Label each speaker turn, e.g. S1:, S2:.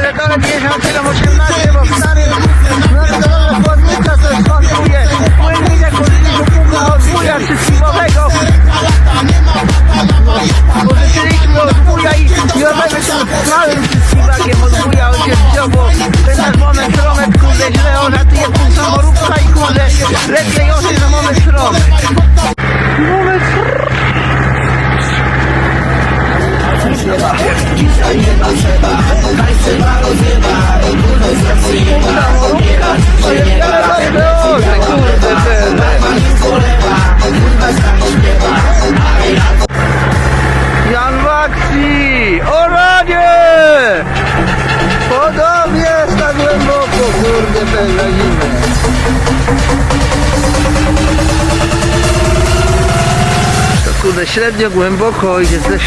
S1: pierdolę, 57, 18, bo stary, no to dobra, chłodnica coś kontuje. Płynnik jak odbija, odbuja wszystkiego. Pożyczyliśmy od wuja i, owego się małym wszystkiwakiem od wuja ojciec wziął, bo ten nasz moment kurde, źle ożatuje pół samoróbka i kurde, lepiej oczy na moment sromek. Zimę. To kurde, średnio głęboko idzie też